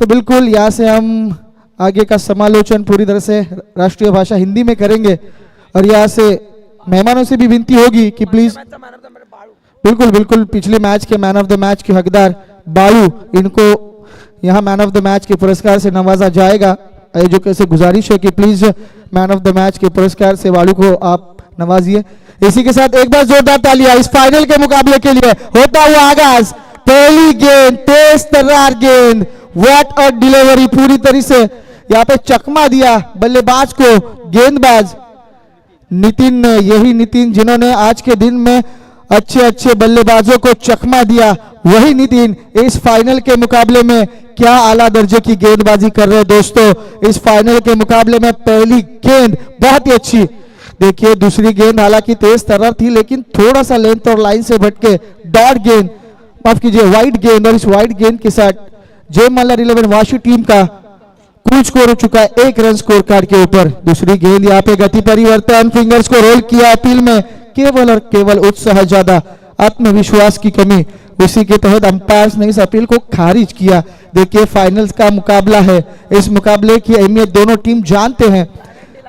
तो बिल्कुल यहाँ से हम आगे का समालोचन पूरी तरह से राष्ट्रीय भाषा हिंदी में करेंगे और यहाँ से मेहमानों से भी विनती होगी कि प्लीज़ बिल्कुल बिल्कुल पिछले मैच के मैन ऑफ़ द मैच के हकदार बालू इनको यहाँ मैन ऑफ़ द मैच के पुरस्कार से नवाजा जाएगा। आयोजकों से गुजारिश है कि please man of the match के पुरस्कार से बालू को आप नवाजिए। इसी के साथ एक बार जोरदार तालियाँ इस फाइनल के मुकाबले के लिए होता हुआ आगाज़ पहली गेंद तेज तर्रार गेंद व्हाट और डिलीवरी पूरी तरह से यहाँ पे चकमा दिया बल्लेबाज को, गेंदबाज। नितिन ने यही नितिन जिन्होंने आज के दिन में अच्छे अच्छे बल्लेबाजों को चकमा दिया। वही नितिन इस फाइनल के मुकाबले में क्या आला दर्जे की गेंदबाजी कर रहे हैं दोस्तों। इस फाइनल के मुकाबले में पहली गेंद बहुत ही अच्छी। देखिए, दूसरी गेंद हालाँकि तेज तर्रार थी, लेकिन थोड़ा सा लेंथ और लाइन से भटके। डॉट गेंद, माफ़ कीजिए वाइट गेंद और इस वाइट गेंद के साथ जय मल्लार इलेवन वाशु टीम का कुल स्कोर हो चुका है, एक रन स्कोर कार्ड के ऊपर। दूसरी गेंद यहाँ पे गति परिवर्तन फिंगर्स को रोल किया अपील में। केवल और केवल उत्साह ज़्यादा, आत्मविश्वास की कमी। उसी के तहत अंपायर ने इस अपील को खारिज किया। देखिए फाइनल्स का मुकाबला है। इस मुकाबले की अहमियत दोनों टीम जानते हैं।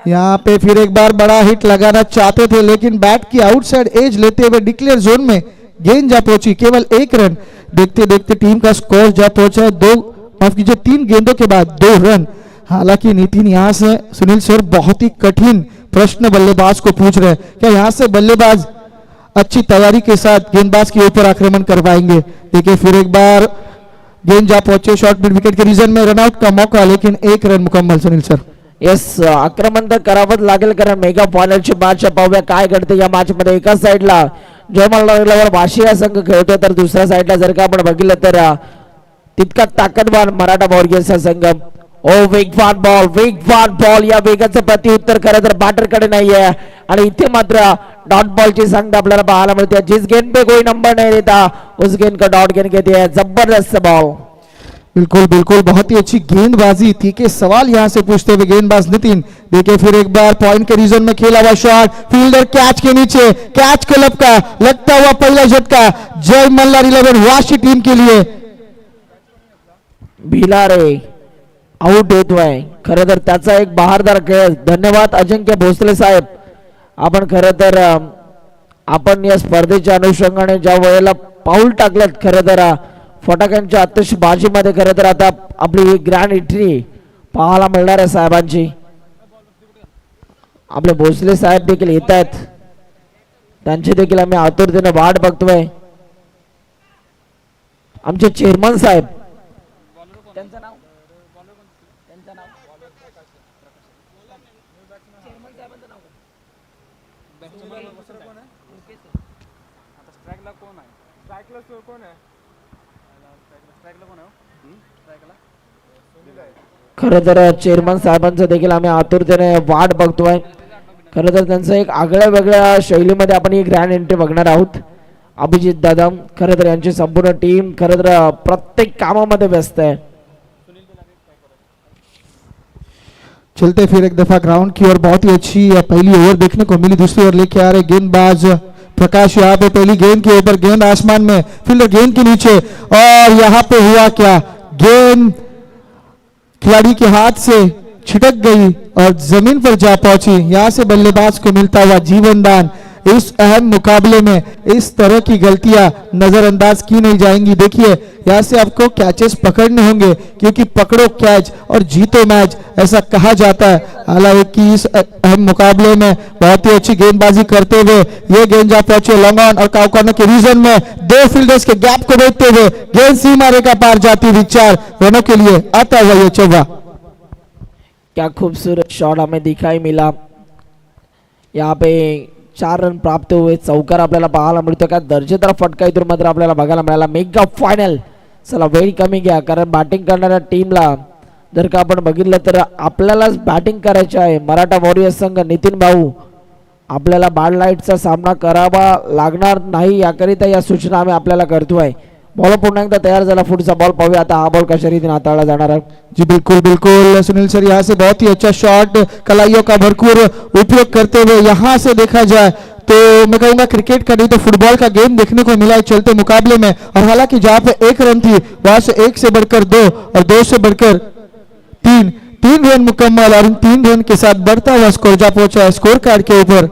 यहाँ पे फिर एक बार बड़ा हिट लगाना चाहते थे, लेकिन बैट की आउटसाइड एज लेते हुए डिक्लेयर जोन में गेंद जा पहुँची, केवल एक रन। देखते देखते टीम का स्कोर जा पहुँचा दो, माफ़ कीजिए, तीन गेंदों के बाद दो रन। हालाँकि नितिन यहाँ से सुनील सर बहुत ही कठिन प्रश्न बल्लेबाज को पूछ रहे हैं। क्या यहाँ से बल्लेबाज अच्छी तैयारी के साथ गेंदबाज के ऊपर आक्रमण करवाएँगे? देखिए फिर एक बार, गेंद जा पहुँचे शॉर्ट विकेट के रीजन में रनआउट का मौका, लेकिन एक रन मुकम्मल, सुनील सर येस आक्रमण तर करावंच लागेल कारण मेगा फायनलची मॅच पाहूया काय घडते या मॅच मध्ये. एका साईडला जयमल्लावर वाशी हा संघ खेळतो तर दुसऱ्या साईडला जर का आपण बघितलं तर तितका ताकदवान मराठा बॉर्गेसचा संघ. ओ वेगवान बॉल वेगवान बॉल या वेगाचं प्रतिउत्तर खरं तर बॅटरकडे नाहीये. आणि इथे मात्र डॉट बॉलची संख्या आपल्याला पाहायला मिळते. जिस गेंद पे कोई नंबर नाही देता उस गेंद का डॉट गेंद घेते. जबरदस्त बॉल बिल्कुल बिल्कुल बहुत ही अच्छी गेंदबाजी थी के सवाल यहां से पूछते हुए गेंदबाज नितिन देखिए फिर एक बार पॉइंट के रीजन में खेला हुआ शॉट फील्डर कैच के नीचे कैच क्लब का लगता हुआ पहला झटका जय मल्लार इलेवन वाशी टीम के लिए। भिलारे आउट होतोय खर तर त्याचा एक बहारदार खेळ. धन्यवाद अजिंक्य भोसले साहेब. आपण खर तर आपण या स्पर्धेच्या अनुषंगाने ज्या वेळेला पाऊल टाकलं खर तर फटाक्यांच्या आतिषबाजीमध्ये खरं तर आता आपली ग्रँड एंट्री पाहायला मिळणार आहे साहेबांची. आपले भोसले साहेब देखील येत आहेत. त्यांची देखील आम्ही आतुरतेने वाट बघतोय. आमचे चेअरमन साहेब. त्यांचं नाव? त्यांचं नाव? कोण आहे स्ट्राईकला कोण आहे स्ट्राईकला कोण आहे स्ट्राईकला खरं तर चेअरमन साहेबांचं देखील आम्ही आतुरतेने वाट बघतोय. खरं तर त्यांचं एक आगळ्या वेगळ्या शैलीमध्ये आपण ही ग्रँड एंट्री बघणार आहोत. अभिजित दादा खरं तर यांची संपूर्ण टीम खरं तर प्रत्येक कामामध्ये व्यस्त आहे. चलते फिर एक दफा ग्राउंड की ओर. बहुत ही अच्छी पहली ओवर देखने को मिली। दूसरी ओवर लेके आ रहे गेंदबाज प्रकाश यहाँ पे पहली गेंद के ऊपर गेंद आसमान में फील्डर गेंद के नीचे। और यहाँ पे हुआ क्या? गेंद खिलाड़ी के हाथ से छिटक गई और ज़मीन पर जा पहुँची। यहाँ से बल्लेबाज को मिलता हुआ जीवन दान इस अहम मुकाबले में इस तरह की गलतियाँ नजरअंदाज की नहीं जाएँगी। देखिए, यहाँ से आपको कैचेस पकड़ने होंगे, क्योंकि पकड़ो कैच और जीतो मैच ऐसा कहा जाता है। हालाँकि इस अहम मुकाबले में बहुत ही अच्छी गेंदबाजी करते हुए ये गेंद जा पहुँचे लॉन्ग ऑन और काउ के रीजन में दो फील्डर्स के गैप को देखते हुए गेंद सीमा रेखा पार जाती हुई चार रनों के लिए आता हुआ ये चौवा। क्या खूबसूरत शॉट हमें दिखाई मिला। यहाँ पे चार रन प्राप्त हुए चौकार आपल्याला पाहायला मिळतो का दर्जेदार फटका इथून मात्र आपल्याला बघायला मिळाला. मेगा फायनल चला वेळ कमी घ्या कारण बॅटिंग करणाऱ्या टीमला जर का आपण बघितलं तर आपल्यालाच बॅटिंग करायची आहे. मराठा वॉरियर्स संघ नितीन भाऊ आपल्याला बॅड लाईटचा सामना करावा लागणार नाही याकरिता या सूचना आम्ही आपल्याला करतोय. बॉल एकदा तयार झाला पुढचा बॉल पाहूया आता हा बॉल कशा रीतीने हाताळला जाणार आहे. जी बिल्कुल बिल्कुल. सुनील सर, यहाँ से बहुत ही अच्छा शॉट कलाइयों का भरपूर उपयोग करते हुए यहाँ से देखा जाए तो मैं कहूँगा क्रिकेट का नहीं तो फुटबॉल का गेम देखने को मिला है चलते मुकाबले में। और हालाँकि जहाँ पे एक रन थी, वहाँ से एक से बढ़कर दो और दो से बढ़कर तीन। तीन रन मुकम्मल और इन तीन रन के साथ बढ़ता हुआ स्कोर जा पहुँचा स्कोर कार्ड के ऊपर।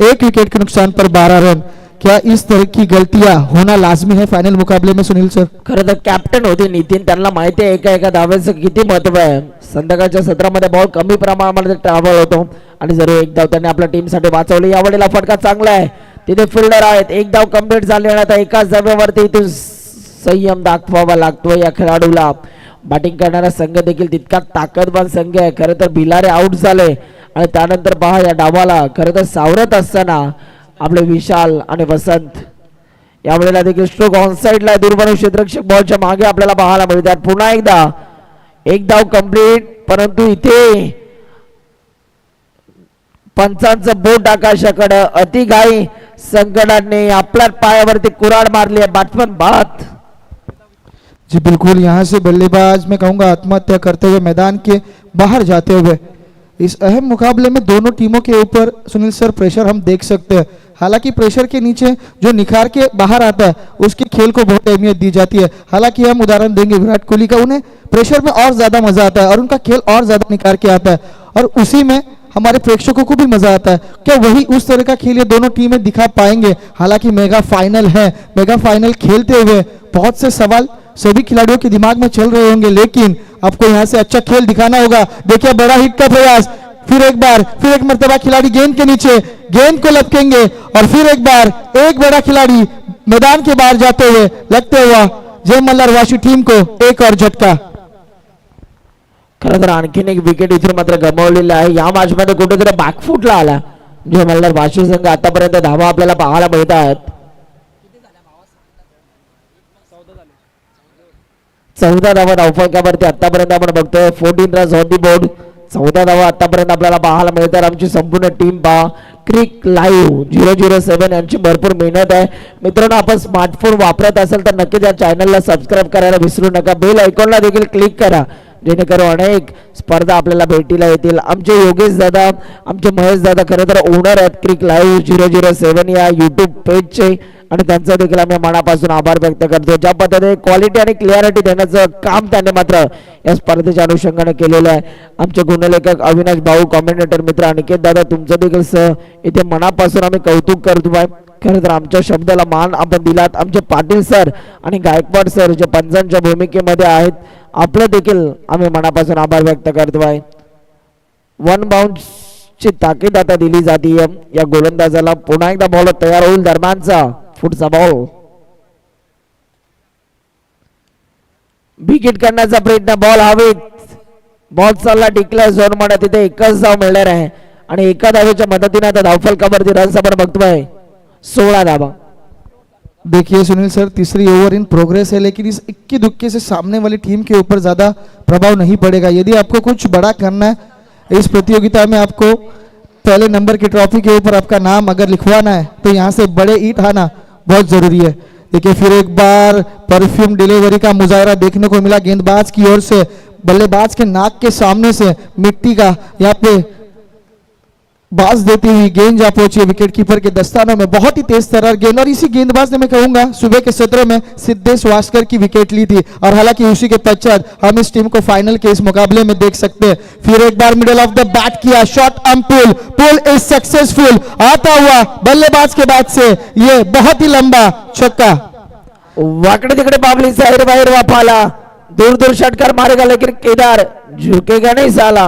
एक विकेट के नुकसान पर बारह रन क्या इस तरह की गलतियां होना लाजमी है फायनल मुकाबले में सुनील सर? खरं तर कॅप्टन होते नितीन त्यांना माहिती आहे एका एका धाव्याचं किती महत्त्व आहे. संध्याकाळच्या सत्रामध्ये बॉल कमी प्रमाणामध्ये ट्रॅव्हल होतो. आणि जर एक धाव त्यांनी आपल्या टीमसाठी वाचवले या यावेळेला फटका चांगला आहे. तिथे फिल्डर आहेत. एक धाव कंप्लीट झाली आणि आता एकाच धाव्यावरती इथून संयम दाखवावा लागतो या खेळाडूला. बॅटिंग करणारा संघ देखील तितका ताकदवान संघ आहे. खरं तर भिलारे आऊट झाले. आणि त्यानंतर पहा या डावाला. खरं तर सावरत असताना आपले विशाल आणि वसंत. यावेळेला देखील स्ट्रोक ऑन साईडला दुर्बल बॉलच्या मागे आपल्याला पाहायला मिळतात. पुन्हा एकदा एक धाव कंप्लीट परंतु इथे पंचांचं बोट आकाशाकडं अति घाई संकटाने आपल्या पायावरती कुराड मारली आहे. बॅट्समन बात. जी बिल्कुल यहाँ से बल्लेबाज मैं कहूंगा आत्महत्या करते हुए मैदान के बाहर जाते हुए इस अहम मुकाबले में दोनों टीमों के ऊपर सुनील सर प्रेशर हम देख सकते हैं। हालाँकि प्रेशर के नीचे जो निखार के बाहर आता है, उसके खेल को बहुत अहमियत दी जाती है। हालाँकि हम उदाहरण देंगे विराट कोहली का, उन्हें प्रेशर में और ज़्यादा मज़ा आता है और उनका खेल और ज़्यादा निखार के आता है। और उसी में हमारे प्रेक्षकों को भी मज़ा आता है क्या वही उस तरह का खेल ये दोनों टीमें दिखा पाएँगे। हालाँकि मेगा फाइनल है, मेगा फाइनल खेलते हुए बहुत से सवाल सभी खिलाड़ियों के दिमाग में चल रहे होंगे, लेकिन आपको यहाँ से अच्छा खेल दिखाना होगा। देखिए, बड़ा हिट का प्रयास। फिर एक बार, फिर एक मरतबा खिलाड़ी गेंद के नीचे, गेंद को लपकेंगे और फिर एक बार एक बड़ा खिलाड़ी मैदान के बाहर जाते हुए लगते हुआ जय मल्हार वाशी टीम को एक और झटका। खरं तर आणखीन एक विकेट इथून मात्र गमावलेलं आहे. या मॅच मध्ये कुठेतरी बॅकफुटला आला. जो मल्हार वाशी संघ आतापर्यंत धावा आपल्याला पाहायला मिळत आहेत चौदा धावा धावफलकावरती आतापर्यंत आपण fourteen runs on the board चौदा धावा आतापर्यंत आपल्याला पाहायला मिळतात आमची संपूर्ण टीम पहा. Cric live zero zero seven यांची भरपूर मेहनत आहे. मित्रांनो आपण स्मार्टफोन वापरत असेल तर नक्कीच या चॅनलला सबस्क्राईब करायला विसरू नका. बेल आयकॉनला देखील क्लिक करा. जेणेकरून अनेक स्पर्धा आपल्याला भेटीला येतील. आमचे योगेश दादा आमचे महेश दादा खरं तर ओनर आहेत cric live zero zero seven या यूट्यूब पेजचे आणि त्यांचा देखील आम्ही मनापासून आभार व्यक्त करतो. ज्या पद्धतीने क्वालिटी आणि क्लिअरिटी देण्याचं काम त्यांनी मात्र या स्पर्धेच्या अनुषंगाने केलेलं आहे. आमचे गुणलेखक अविनाश भाऊ कॉमेंटेटर मित्र अनिकेत दादा तुमचं देखील सह इथे मनापासून आम्ही कौतुक करतो आहे. खरं तर आमच्या शब्दाला मान आपण दिलात. आमचे पाटील सर आणि गायकवाड सर जे पंचांच्या भूमिकेमध्ये आहेत आपलं देखील आम्ही मनापासून आभार व्यक्त करतो आहे. वन ची ताकीद आता दिली जाते या गोलंदाजाला पुन्हा एकदा बॉल तयार होईल दरम्यानचा. पुढचा बॉल विकेट करण्याचा प्रयत्न बॉल हवेत. बॉल चालला टिकला झोनमध्ये. तिथे एकच धाव मिळणार आहे. आणि एका धावेच्या मदतीने आता धावफलकावरती रन्स आपण बघतोय. सोळा धावा. देखिए सुनील सर तीसरी ओवर इन प्रोग्रेस है लेकिन इस इक्की दुक्के से सामने वाली टीम के ऊपर ज़्यादा प्रभाव नहीं पड़ेगा। यदि आपको कुछ बड़ा करना है इस प्रतियोगिता में आपको पहले नंबर की ट्रॉफी के ऊपर आपका नाम अगर लिखवाना है तो यहाँ से बड़े ईट आना बहुत ज़रूरी है। देखिए, फिर एक बार परफ्यूम डिलीवरी का मुजाहरा देखने को मिला गेंदबाज की ओर से। बल्लेबाज के नाक के सामने से मिट्टी का यहाँ पे बाज देती हुई गेंद जा पहुँची विकेट कीपर के दस्तानों में। बहुत ही तेज तरार गेंद। और इसी गेंदबाज ने मैं कहूँगा, सुबह के सत्र में सिद्धेश वास्कर की विकेट ली थी। और हालाँकि उसी के पश्चात हम इस टीम को फाइनल के इस मुकाबले में देख सकते हैं। फिर एक बार middle of the bat KIA. Shot um pull pull is successful आता हुआ बल्लेबाज के बाद से ये बहुत ही लंबा छक्का। वाकडे तिकडे बाबली साहेर बाहेर दूर दूर षटकार मारेगा, लेकिन केदार झुकेगा नहीं साला।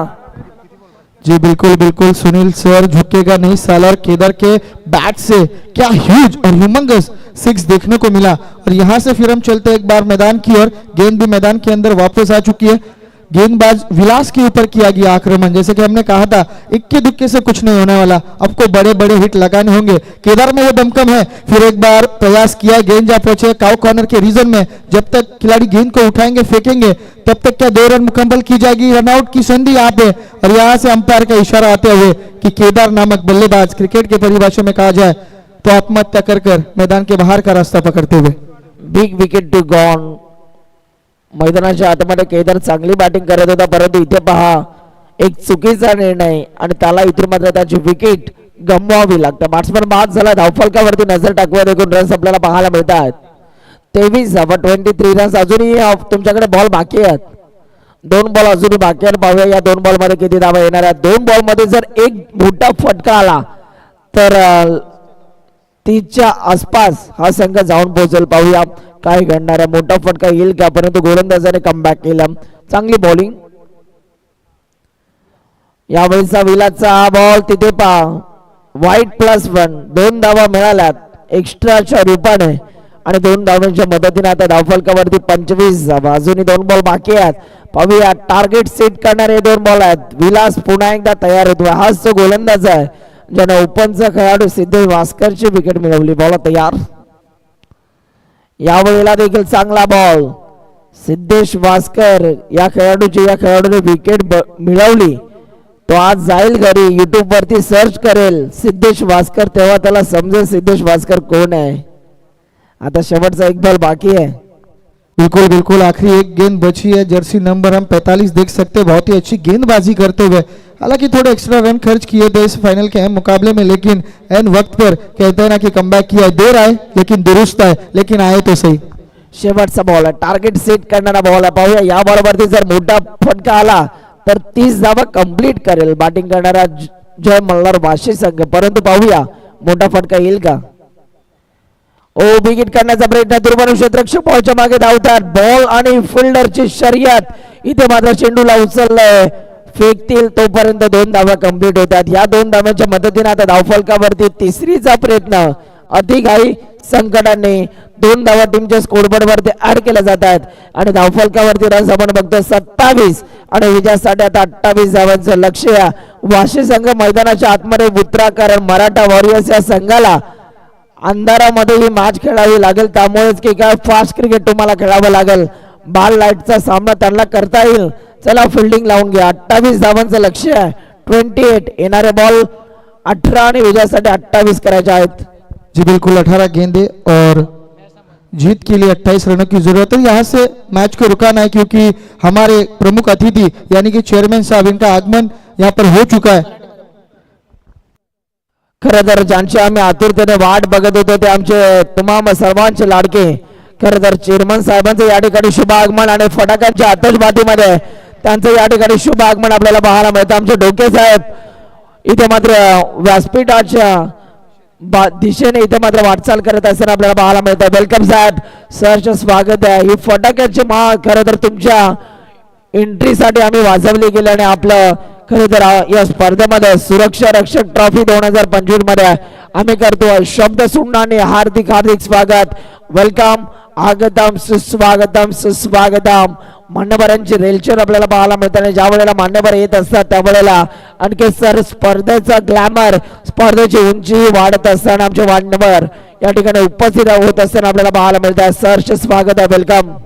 जी बिल्कुल बिल्कुल, सुनील सर झुकेगा नहीं, सालर केदार के बैट से। क्या ह्यूज और ह्यूमंगस सिक्स देखने को मिला। और यहाँ से फिर हम चलते एक बार मैदान की ओर। गेंद भी मैदान के अंदर वापस आ चुकी है। गेंदबाज विलास के ऊपर किया गया आक्रमण। जैसे कि हमने कहा था, इक्के दुक्के से कुछ नहीं होने वाला। आपको बड़े बड़े हिट लगाने होंगे। केदार में वो दमकम है। फिर एक बार प्रयास किया, गेंद जा पहुँचे काउ कॉर्नर के रीजन में। जब तक खिलाड़ी गेंद को उठाएँगे, फेंकेंगे, तब तक क्या दो रन मुकम्मल की जाएगी? रनआउट की संधि यहाँ पे और यहाँ से अंपायर का इशारा आते हुए कि केदार नामक बल्लेबाज क्रिकेट के परिभाषा में कहा जाए तो आत्महत्या कर कर मैदान के बाहर का रास्ता पकड़ते हुए। बिग विकेट टू गॉन मैदानाच्या आतमध्ये केदार चांगली बॅटिंग करत होता परंतु इथे पहा एक चुकीचा निर्णय आणि त्याला इथून मात्र त्याची विकेट गमवावी लागते. बॅट्समन बाद झाला धावफलकावरती नजर टाकूया एकूण रन्स आपल्याला पाहायला मिळतात. तेवीस धावा ट्वेंटी थ्री रन्स अजूनही तुमच्याकडे बॉल बाकी आहेत. दोन बॉल अजूनही बाकी आहेत. पाहूया या दोन बॉलमध्ये किती धावा येणार आहेत. दोन बॉलमध्ये जर एक मोठा फटका आला तर तीसच्या आसपास हा संघ जाऊन पोहोचेल. पाहूया काय घडणार आहे. मोठा फटका येईल का परंतु गोलंदाजाने कमबॅक केलं. चांगली बॉलिंग यावेळीचा विलाचा बॉल तिथे पहा. वाईट प्लस वन दोन धावा मिळाल्यात. एक्स्ट्राच्या रूपाने. आणि दोन धावांच्या मदतीने आता धावफलकावरती पंचवीस धावा. अजूनही दोन बॉल बाकी आहेत. पाहूया. टार्गेट सेट करणारे दोन बॉल आहेत. विलास पुन्हा एकदा तयार होतो हाच तो गोलंदाज आहे. ज्याने ओपनचा खेळाडू सिद्धेश भास्करची विकेट मिळवली. बॉल तयार. यावेळेला देखील चांगला बॉल सिद्धेश भास्कर या खेळाडूची या खेळाडूने विकेट मिळवली. तो आज जाईल घरी. युट्यूब वरती सर्च करेल सिद्धेश भास्कर. तेव्हा त्याला समजेल सिद्धेश भास्कर कोण आहे. आता शेवटचा एक बॉल बाकी आहे. बिल्कुल बिल्कुल, आखिरी एक गेंद बची है, जर्सी नंबर हम 45 देख सकते हैं, बहुत ही अच्छी गेंदबाजी करते हुए। हालाँकि थोड़े एक्स्ट्रा रन खर्च किए थे इस फाइनल के अहम मुकाबले में, लेकिन एन वक्त पर कहते हैं ना कि कमबैक किया है देर आए, लेकिन दुरुस्त आए, लेकिन आए तो सही। शेवटचा बॉल आहे टार्गेट सेट करणारा बॉल आहे पाहूया या बॉल वरती जर मोठा फटका आला तर तीस धावा कंप्लीट करेल बॅटिंग ज- जय मल्हार वाशी संघ, परंतु पाहूया मोठा फटका का। ओ बिगिट करण्याचा प्रयत्न दुर्बल क्षेत्ररक्षक बॉलच्या मागे धावतात. बॉल आणि फिल्डरची शर्यत. इथे मात्र चेंडूला उचललंय. फेकतील तोपर्यंत दोन धावा कंप्लीट होतात. या दोन धावांच्या मदतीने आता धावफलकावरती तिसरीचा प्रयत्न. अधिकारी संकटाने दोन धावा टीमच्या स्कोरबोर्ड वरती ऍड केल्या जातात. आणि धावफलकावरती रन्स आपण बघतो सत्तावीस. आणि विजयासाठी आता अठ्ठावीस धावांचं लक्ष या वाशी संघ मैदानाच्या आतमध्ये उतरा कारण मराठा वॉरियर्स या संघाला अंधारामध्ये ही मॅच खेळावी लागेल. त्यामुळेच की काय फास्ट क्रिकेट तुम्हाला खेळावं लागेल. बाल लाईटचा सामना त्यांना करता येईल. चला फिल्डिंग लावून घ्या. अठ्ठावीस धावांचं लक्ष आहे. ट्वेंटी एट येणारे बॉल अठरा आणि विजयासाठी अठ्ठावीस करायचे आहेत. जी बिल्कुल 18 गेंदे और जीत के लिए 28 रनों की जरूरत है। यहाँ से मैच को रुकाना है क्योंकि हमारे प्रमुख अतिथि यानी कि चेयरमैन साहब इनका आगमन यहाँ पर हो चुका है। खरं तर ज्यांची आम्ही आतुरतेने वाट बघत होतो ते आमचे तमाम सर्वांचे लाडके. खरं तर चेअरमन साहेबांचं या ठिकाणी शुभ आगमन आणि फटाक्यांच्या आतषबाजीमध्ये त्यांचं या ठिकाणी शुभ आगमन आपल्याला पाहायला मिळतं. आमचे डोके साहेब इथे मात्र व्यासपीठाच्या बा- दिशेने इथे मात्र वाटचाल करत असताना आपल्याला पाहायला मिळतं. वेलकम साहेब सरचं स्वागत आहे. ही फटाक्यांची महा खरं तर तुमच्या एंट्रीसाठी आम्ही वाजवली गेली आणि आपलं खरं तर या स्पर्धेमध्ये सुरक्षा रक्षक ट्रॉफी दोन हजार पंचवीसमध्ये आम्ही करतो शब्द सुंडाने हार्दिक हार्दिक स्वागत. वेलकम आगतम सुस्वागतम सुस्वागतम. मान्यवरांची रेलचेल आपल्याला पाहायला मिळते आणि ज्या वेळेला मान्यवर येत असतात त्यावेळेला आणखी सर स्पर्धेचा ग्लॅमर स्पर्धेची उंची वाढत असताना आमचे मान्यवर या ठिकाणी उपस्थित होत असताना आपल्याला पाहायला मिळतात सरचे स्वागत आहे वेलकम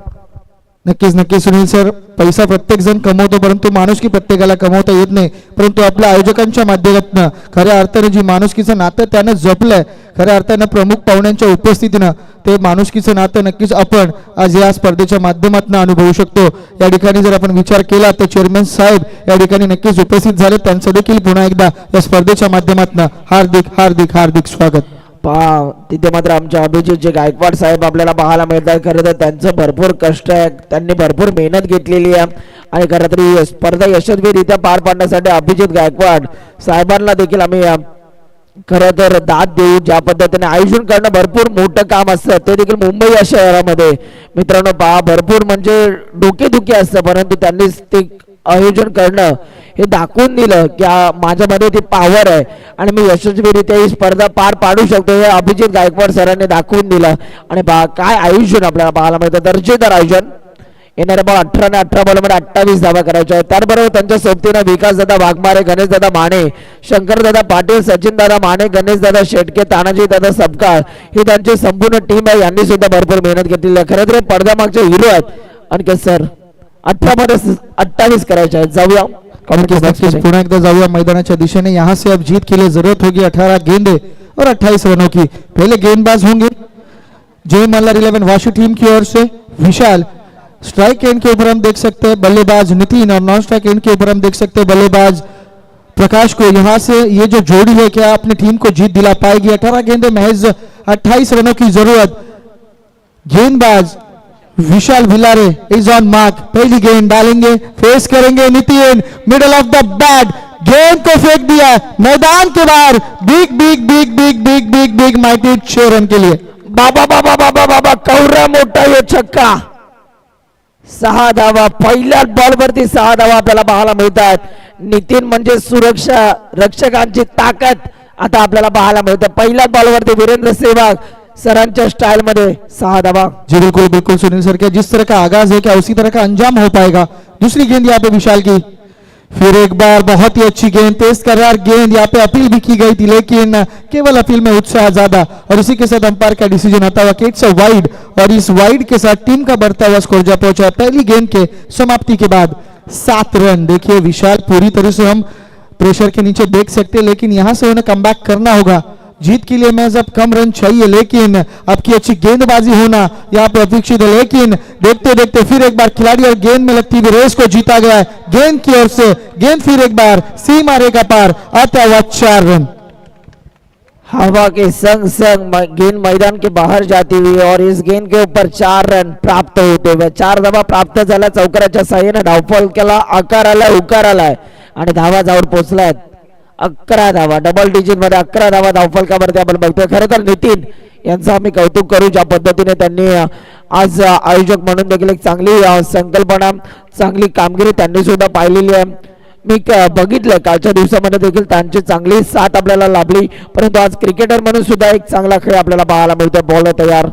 नक्कीच नक्कीच सुनील सर. पैसा प्रत्येक जण कमवतो परंतु माणुसकी प्रत्येकाला कमवता येत नाही. परंतु आपल्या आयोजकांच्या माध्यमातून खऱ्या अर्थाने जी माणुसकीचं नातं त्यानं जपलंय खऱ्या अर्थानं प्रमुख पाहुण्यांच्या उपस्थितीनं ते माणुसकीचं नातं नक्कीच आपण आज या स्पर्धेच्या माध्यमातून अनुभवू शकतो. या ठिकाणी जर आपण विचार केला तर चेअरमॅन साहेब या ठिकाणी नक्कीच उपस्थित झाले. त्यांचं देखील पुन्हा एकदा या स्पर्धेच्या माध्यमातून हार्दिक हार्दिक हार्दिक स्वागत. पहा तिथे मात्र आमच्या अभिजित जे गायकवाड साहेब आपल्याला पाहायला मिळतात खरं तर त्यांचं भरपूर कष्ट आहे. त्यांनी भरपूर मेहनत घेतलेली आहे. आणि खरं तर ही स्पर्धा यशस्वीरित्या पार पाडण्यासाठी अभिजित गायकवाड साहेबांना देखील आम्ही खरं तर दाद देऊ. ज्या पद्धतीने आयोजन करणं भरपूर मोठं काम असतं. ते देखील मुंबई या शहरामध्ये. मित्रांनो पहा भरपूर म्हणजे डोकेदुखी असतं. परंतु त्यांनीच ते आयोजन करणं हे दाखवून दिलं की माझ्यामध्ये ती पॉवर आहे. आणि मी यशस्वीरित्या ही स्पर्धा पार पाडू शकतो हे अभिजित गायकवाड सरांनी दाखवून दिलं. आणि बा काय आयोजन आपल्याला पाहायला मिळतं? दर्जेदार आयोजन. येणाऱ्या बॉल अठरा आणि अठरा बॉलमध्ये अठ्ठावीस धावा करायच्या आहेत. त्याचबरोबर त्यांच्या सोबतीनं विकासदादा वाघमारे गणेशदादा माने शंकरदादा पाटील सचिनदादा माने गणेशदादा शेटके तानाजी दादा सबकार ही त्यांची संपूर्ण टीम आहे. यांनी सुद्धा भरपूर मेहनत घेतलेली आहे. खरं तर हे पडद्यामागचे हिरो आहेत. आणखी सर. अठरा मध्ये अठ्ठावीस करायचे आहेत जाऊया. नक्कीच नक्कीच एकदा जाऊया. मैदानाच्या दिशेने यहाँ से अब जीत के लिए ज़रूरत होगी 18 गेंदे और 28 रनों की. पहले गेंदबाज होंगे जय मल्हार इलेवन वाशी टीम की ओर से विशाल. स्ट्राइक एंड के ऊपर हम देख सकते हैं बल्लेबाज नितिन और नॉन स्ट्राइक एंड के ऊपर हम देख सकते हैं बल्लेबाज प्रकाश को यहाँ से ये जो जोड़ी है क्या अपनी टीम को जीत दिला पाएगी? 18 गेंदे महज 28 रनों की ज़रूरत। गेंदबाज Vishal Bhilare is on mark पहली गेंद डालेंगे फेस करेंगे Nitin middle of the bat गेंद को फेंक दिया मैदान के बाहर big big big big big big big mighty छह रन के लिए। बाबा बाबा बाबा बाबा कवरा मोठा यो छक्का। सहा धावा पहिल्याच बॉलवरती सहा धावा आपल्याला पाहायला मिळतात. नितीन म्हणजे सुरक्षा रक्षकांची ताकद आता आपल्याला पाहायला मिळते. पहिल्याच बॉलवरती वीरेंद्र सेहवाग सरांच्या स्टाईल मध्ये सहा धावा जी, बिल्कुल बिल्कुल, सुनील सर क्या जिस तरह का आगाज़ है क्या, उसी तरह का अंजाम हो पाएगा? दूसरी गेंद यहाँ पे विशाल की। फिर एक बार बहुत ही अच्छी गेंद, तेज करार गेंद यहाँ पे अपील भी की गई थी, लेकिन केवल अपील में उत्साह ज़्यादा। और इसी के साथ अंपायर का डिसीज़न आता हुआ किट्स वाइड और इस वाइड के साथ टीम का बढ़ता हुआ स्कोर जा पहुँचा। पहली गेंद के समाप्ति के बाद सात रन। देखिए, विशाल पूरी तरह से हम प्रेशर के नीचे देख सकते हैं, लेकिन यहाँ से उन्हें कम करना होगा। जीत के लिए महज अब कम रन चाहिए लेकिन आपकी अच्छी गेंदबाजी होना यहाँ पे अपेक्षित है। लेकिन देखते देखते फिर एक बार खिलाड़ी और गेंद में लगती हुई रेस को जीता गया है। गेंद की ओर से गेंद फिर एक बार सीमा रेखा पार आता हुआ चार रन। हवा के संग संग गेंद मैदान के बाहर जाती हुई और इस गेंद के ऊपर चार रन प्राप्त होते हुए चार धावा प्राप्त झाला चौकाराच्या साह्याने डावफॉल केला आकार आलाय उकार आलाय. आणि धावा जाऊन पोहोचलाय. अकरा धावा डबल डिजिटमध्ये अकरा धावा धावफलकावरती आपण बघतोय. खरं तर नितीन यांचं आम्ही कौतुक करू ज्या पद्धतीने त्यांनी आज आयोजक म्हणून देखील एक चांगली संकल्पना चांगली कामगिरी त्यांनी सुद्धा पाहिलेली आहे. मी क- बघितलं कालच्या दिवसामध्ये देखील त्यांची चांगली साथ आपल्याला लाभली. परंतु आज क्रिकेटर म्हणून सुद्धा एक चांगला खेळ आपल्याला पाहायला मिळतो बॉल तयार.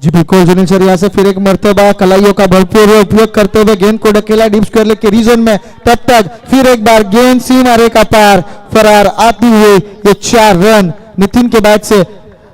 जी बिल्कुल सुनील सर यहाँ से फिर एक मर्तबा, कलाइयों का भरपूर उपयोग करते हुए गेंद को ढकेला डीप स्क्वायर लेग के रीजन में, तब तक फिर एक बार गेंद सीमा रेखा पार, फरार आती हुई ये चार रन। नितिन के बैट से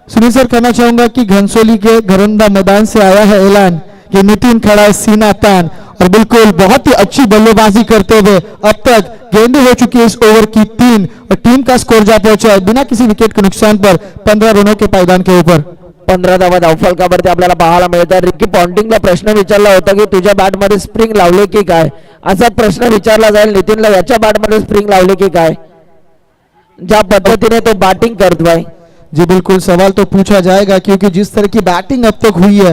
सुनील सर, कहना चाहूँगा कि घनसोली के घरंदा मैदान से आया है ऐलान कि नितिन खड़ा है सीना तान और बिल्कुल बहुत ही अच्छी बल्लेबाजी करते हुए अब तक गेंदें हो चुकी है इस ओवर की तीन और टीम का स्कोर जा पहुँचा है बिना किसी विकेट के नुकसान पर, पंद्रह रनों के पायदान के ऊपर। पंधरा धावा धावफलकावरती आपल्याला पाहायला मिळतात रिकी पॉन्टिंगला प्रश्न विचारला होता की तुझ्या बॅटमध्ये स्प्रिंग लावले की काय? असा प्रश्न विचारला जाईल नितीनला, याच्या बॅटमध्ये स्प्रिंग लावले की काय? ज्या पद्धतीने तो बॅटिंग करतोय जी, बिल्कुल. सवाल तो पूछा जाएगा, क्योंकि जिस तरह की बैटिंग अब तक हुई है,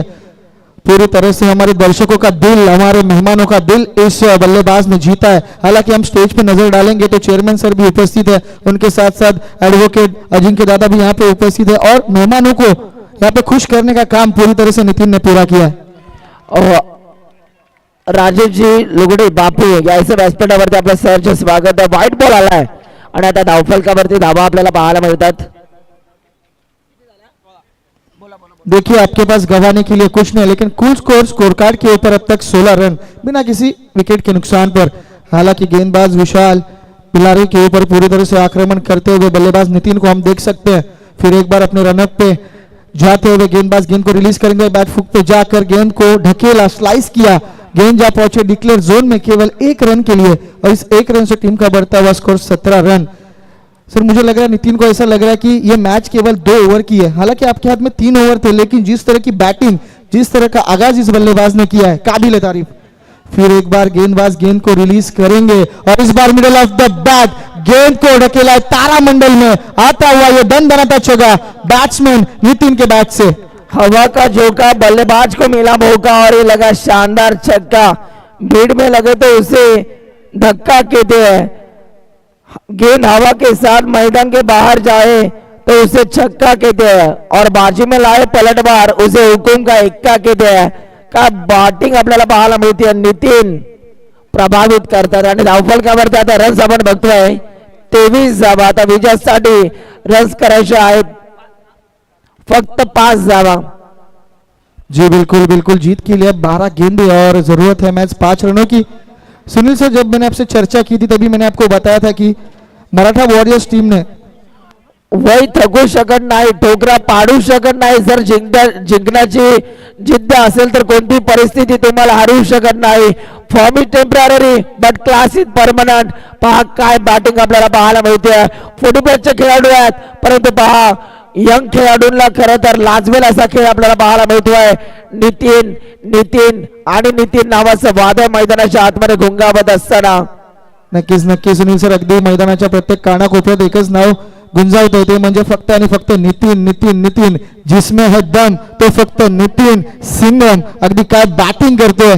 पूरी तरह से हमारे दर्शकों का दिल, हमारे मेहमानों का दिल इस बल्लेबाज ने जीता है। हालाँकि हम स्टेज पे नज़र डालेंगे तो चेयरमैन सर भी उपस्थित है। उनके साथ साथ एडवोकेट अजिंक्य दादा भी यहाँ पे उपस्थित है और मेहमानों को यहाँ पे खुश करने का काम पूरी तरह से नितिन ने पूरा किया है। अहो, राजेशजी लुगडे बापू यायचं व्यासपीठावरती आपल्या सरचे स्वागत आहे व्हाईट बॉल आलाय आणि आता धावफलकावरती धावा आपल्याला पाहायला मिळतात देखिए आपके पास गंवाने के लिए कुछ नहीं लेकिन कुल स्कोर स्कोर कार्ड के ऊपर अब तक 16 रन बिना किसी विकेट के नुकसान पर। हालाँकि गेंदबाज विशाल पिलारी के ऊपर पूरी तरह से आक्रमण करते हुए बल्लेबाज नितिन को हम देख सकते हैं। फिर एक बार अपने रनअप पे जाते हुए गेंदबाज गेंद को रिलीज़ करेंगे। बैट फुक पे जाकर गेंद को ढकेला स्लाइस किया। गेंद जा पहुँचे डिक्लेयर जोन में केवल एक रन के लिए और इस एक रन से टीम का बढ़ता हुआ स्कोर सत्रह रन सर मुझे लग रहा है नितिन को ऐसा लग रहा है कि ये मैच केवल दो ओवर की है। हालाँकि आपके हाथ में तीन ओवर थे, लेकिन जिस तरह की बैटिंग जिस तरह का आगाज़ इस बल्लेबाज ने किया है, काबिल तारीफ़। फिर एक बार गेंदबाज गेंद को रिलीज़ करेंगे और इस बार मिडल ऑफ़ द बैट गेंद को ढकेला है तारामंडल में। आता हुआ ये दन बनाता छगा। बैट्समैन नितिन के बैट से। हवा का झोंका, बल्लेबाज को मिला मौका और ये लगा शानदार छक्का। भीड़ में लगे तो उसे धक्का कहते हैं। गेंद हवा के साथ मैदान के बाहर जाए तो उसे छक्का कहते हैं और बाजू में लाए पलटवार उसे हुकुम का इक्का कहते हैं। का बॅटिंग आपल्याला पाहायला मिळते नितीन? प्रभावित करतात आणि धावफलकावरती आता रन्स आपण बघतोय तेवीस जावा, आता विजयासाठी रन्स करायचे आहेत. फक्त जावा. जी, बिल्कुल बिल्कुल. जीत के लिए बारह गेंद और ज़रूरत है मैच पाँच रनों की. सुनील सर, जब मैंने आपसे चर्चा की थी, तभी मैंने आपको बताया था कि मराठा वॉरियर्स टीम ने वय थकू शकत नाही ठोकरा पाडू शकत नाही. जर जिंकण्या जिंकण्याची जिद्द असेल तर कोणती परिस्थिती तुम्हाला हरवू शकत नाही. Form is temporary but class is permanent पहा काय बॅटिंग आपल्याला पाहायला मिळते. फुटबॉलचे खेळाडू आहेत परंतु पहा यंग खेळाडूंना खरं तर लाजवेल असा खेळ आपल्याला पाहायला मिळतोय. नितीन नितीन आणि नितीन नावाचं वादळ मैदानाच्या आतमध्ये घुंगावत असताना. नक्कीच नक्कीच सुनील सर अगदी मैदानाच्या प्रत्येक कानाकोपऱ्यात एकच नाव गुंजावतो ते म्हणजे फक्त आणि फक्त नितीन नितीन नितीन. जिसमे है दम तो फक्त नितीन सिंगम अगदी काय बॅटिंग करतोय.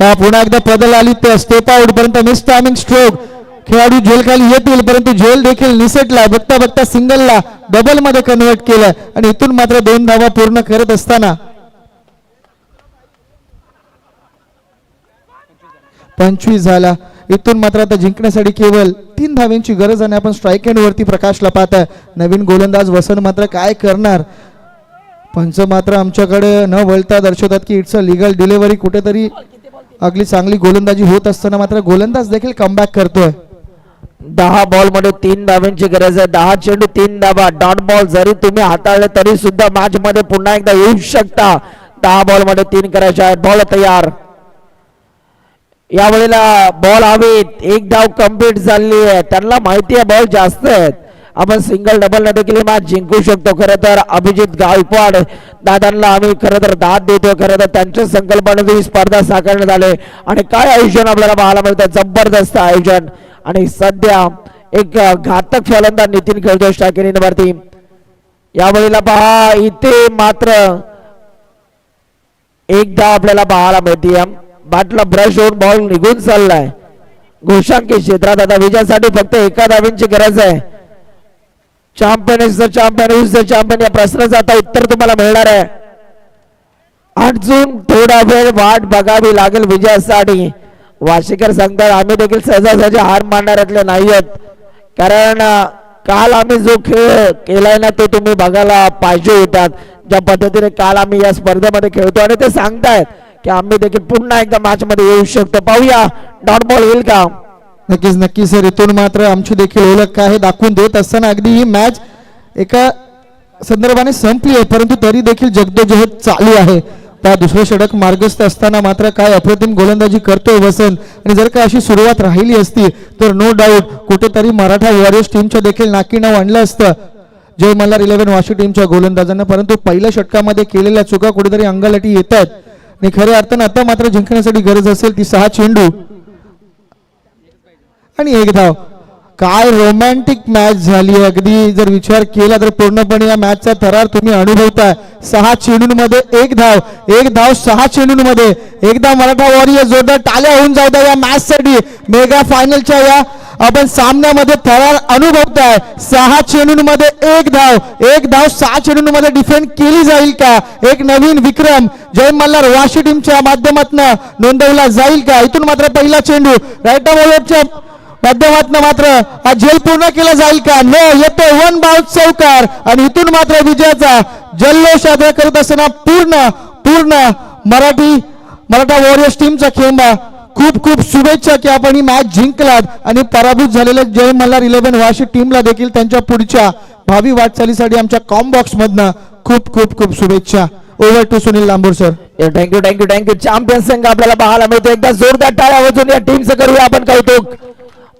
पुन्हा एकदा पदल आली ते स्टेप आउट पर्यंत मिस टायमिंग स्ट्रोक खेळाडू झेल खाली येतील परंतु झेल देखील निसटला. बघता बघता सिंगलला डबलमध्ये कन्व्हर्ट केलं. आणि इथून मात्र दोन धावा पूर्ण करत असताना. पंचवीस झाला. इथून मात्र आता जिंकण्यासाठी केवळ तीन धाव्यांची गरज आणि आपण स्ट्राईक एंड वरती प्रकाशला पाहताय. नवीन गोलंदाज वसंत मात्र काय करणार? पंच मात्र आमच्याकडे न वळता दर्शवतात की इट्स अ लिगल डिलिव्हरी कुठेतरी अगदी चांगली गोलंदाजी होत असताना मात्र गोलंदाज देखील कमबॅक करतोय. दहा बॉलमध्ये तीन धाव्यांची गरज आहे. दहा चेंडू तीन धावा. डॉट बॉल जरी तुम्ही हाताळले तरी सुद्धा मॅच मध्ये पुन्हा एकदा येऊ शकता. दहा बॉलमध्ये तीन करायचे आहेत. बॉल तयार. यावेळेला बॉल हवेत. एक धाव कंप्लीट झालेली आहे. त्यांना माहिती आहे बॉल जास्त आहेत. आपण सिंगल डबल न देखील मॅच जिंकू शकतो. खरं तर अभिजित गायकवाड दादांना आम्ही खरं तर दाद देतो खरं तर त्यांच्या संकल्पनेतून ही स्पर्धा साकारण्यात आले. आणि काय आयोजन आपल्याला पाहायला मिळतं जबरदस्त आयोजन. आणि सध्या एक घातक फलंदाज नितीन खेळतो स्ट्रायकिंग यावेळेला पहा इथे मात्र एकदा आपल्याला पाहायला मिळते बाटला ब्रश होऊन बॉल निघून चाललाय. घोषांकी क्षेत्रात आता विजयासाठी फक्त एका धावींची गरज आहे. Champion is the champion is the champion या प्रश्नाचं आता उत्तर तुम्हाला मिळणार आहे. अजून थोडा वेळ वाट बघावी लागेल विजयासाठी. वाशीकर सांगतात आम्ही देखील सहजासहजी हार मानणाऱ्यातले नाही आहोत कारण काल आम्ही जो खेळ केलाय ना तो तुम्ही बघायला पाहिजे होतात. ज्या पद्धतीने काल आम्ही या स्पर्धेमध्ये खेळतो. आणि ते सांगतायत की आम्ही देखील पुन्हा एकदा मॅच मध्ये येऊ शकतो. पाहूया डॉट बॉल येईल का? नक्कीच नक्कीच. सर इथून मात्र आमची देखील ओळख काय हे दाखवून देत असताना अगदी ही मॅच एका संदर्भाने संपली आहे परंतु तरी देखील जगदोजहद चालू आहे. त्या दुसरं षडक मार्गस्थ असताना मात्र काय अप्रतिम गोलंदाजी करतोय वसंत? आणि जर का अशी सुरुवात राहिली असती तर नो डाऊट कुठेतरी मराठा वॉरियर्स टीमच्या देखील नाकी नाव आणलं असतं. जय मल्हार इलेव्हन वाशी टीमच्या गोलंदाजांना परंतु पहिल्या षटकामध्ये केलेल्या चुका कुठेतरी अंगालटी येतात. आणि खऱ्या अर्थानं आता मात्र जिंकण्यासाठी गरज असेल ती सहा चेंडू. आणि एक धाव. काय रोमॅन्टिक मॅच झाली? अगदी जर विचार केला तर पूर्णपणे या मॅचचा थरार तुम्ही अनुभवताय. सहा चेंडूंमध्ये एक धाव एक धाव सहा चेंडूंमध्ये. एकदा मराठा वॉरियर जोरदार टाल्या होऊन जाऊ द्या या मॅच साठी. मेगा फायनलच्या या आपण सामन्यामध्ये थरार अनुभवताय. सहा चेंडूंमध्ये एक धाव एक धाव सहा चेंडूंमध्ये डिफेंड केली जाईल का? एक नवीन विक्रम जय मल्हार वाशी टीमच्या माध्यमातून नोंदवला जाईल का? इथून मात्र पहिला चेंडू राईट बॉलरच्या माध्यमातून मात्र हा झेल पूर्ण केला जाईल का? न येतो वन बाउट चौकार आणि इथून मात्र विजयाचा जल्लोष साजरा करत असताना पूर्ण पूर्ण मराठी मराठा वॉरियर्स टीमचा खेळबा खूप खूप शुभेच्छा की आपण ही मॅच जिंकलात आणि पराभूत झालेल्या जय मल्हार इलेव्हन वाशी टीमला देखील त्यांच्या पुढच्या भावी वाटचालीसाठी आमच्या कॉम बॉक्स मधनं खूप खूप खूप शुभेच्छा. Over to Sunil Lambur sir thank you thank you thank you champion संघ आपल्याला पाहायला मिळतो एकदा जोरदार टाळ्या वाजून या टीमचं करूया आपण कौतुक.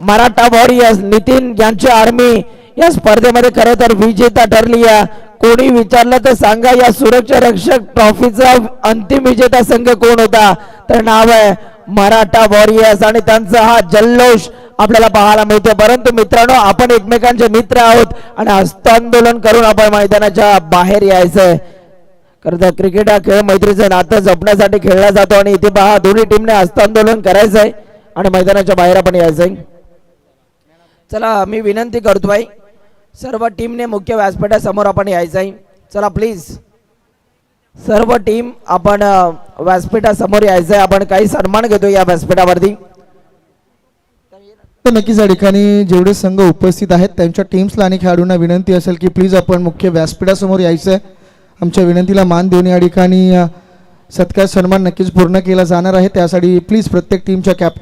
मराठा वॉरियर्स नितीन यांची आर्मी या स्पर्धेमध्ये खरं तर विजेता ठरली आहे. कोणी विचारलं तर सांगा या सुरक्षा रक्षक ट्रॉफीचा अंतिम विजेता संघ कोण होता? तर नाव आहे मराठा वॉरियर्स आणि त्यांचा हा जल्लोष आपल्याला पाहायला मिळतो परंतु मित्रांनो आपण एकमेकांचे मित्र आहोत आणि हस्तांदोलन करून आपण मैदानाच्या बाहेर यायचंय. खरं तर क्रिकेट हा खेळ मैत्रीचं नातं जपण्यासाठी खेळला जातो आणि इथे पहा दोन्ही टीमने हस्तांदोलन करायचंय आणि मैदानाच्या बाहेर आपण यायचंय. चला मी विनंती करतो आहे सर्व टीमने मुख्य व्यासपीठासमोर आपण यायचंय चला प्लीज सर्व टीम आपण व्यासपीठासमोर यायचं आहे. आपण काही सन्मान घेतो या व्यासपीठावरती. नक्कीच या ठिकाणी जेवढे संघ उपस्थित आहेत त्यांच्या टीम्सला आणि खेळाडूंना विनंती असेल की प्लीज आपण मुख्य व्यासपीठासमोर यायचं आहे आमच्या विनंतीला मान देऊन या ठिकाणी सत्कार सन्मान नक्कीच पूर्ण केला जाणार आहे. त्यासाठी प्लीज प्रत्येक टीमच्या कॅप्टन